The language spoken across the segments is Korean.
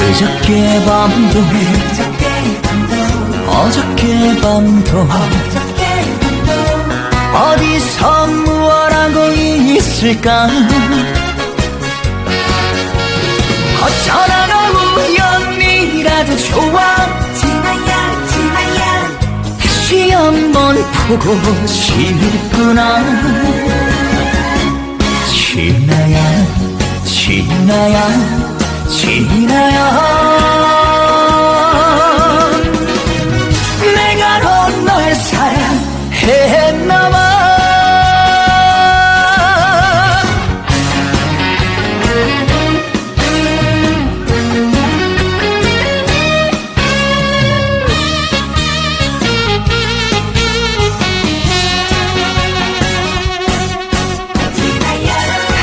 그저께 밤도 어저께 밤도 어디서 무엇하고 있을까? 어쩌나 너무 우연이라도 좋아. 진아야 진아야. 다시 한번 보고 싶구나. 진아야 진아야 진아야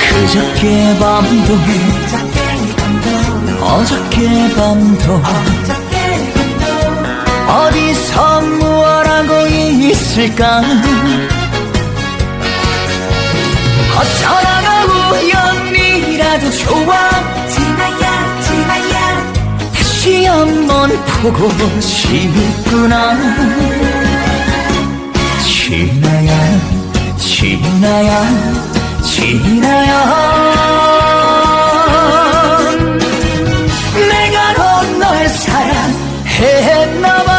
그저께 밤도 어저께 밤도 어디서 무엇하고 있을까? 어쩌나 너무 우연이라도 좋아? 진아야 진아야. 다시 한번 보고 싶구나 진아야 내가 넌 널 사랑했나봐.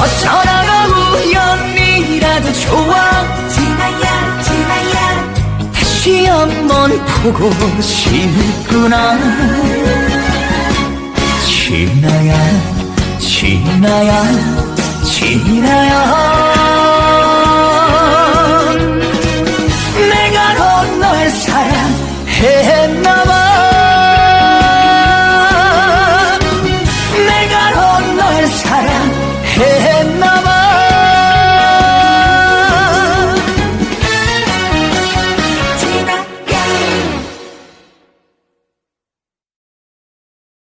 어쩌나 너무 우연이라도 좋아. 진아야 진아야. 다시 한번 보고 싶구나. 진아야 진아야 진아야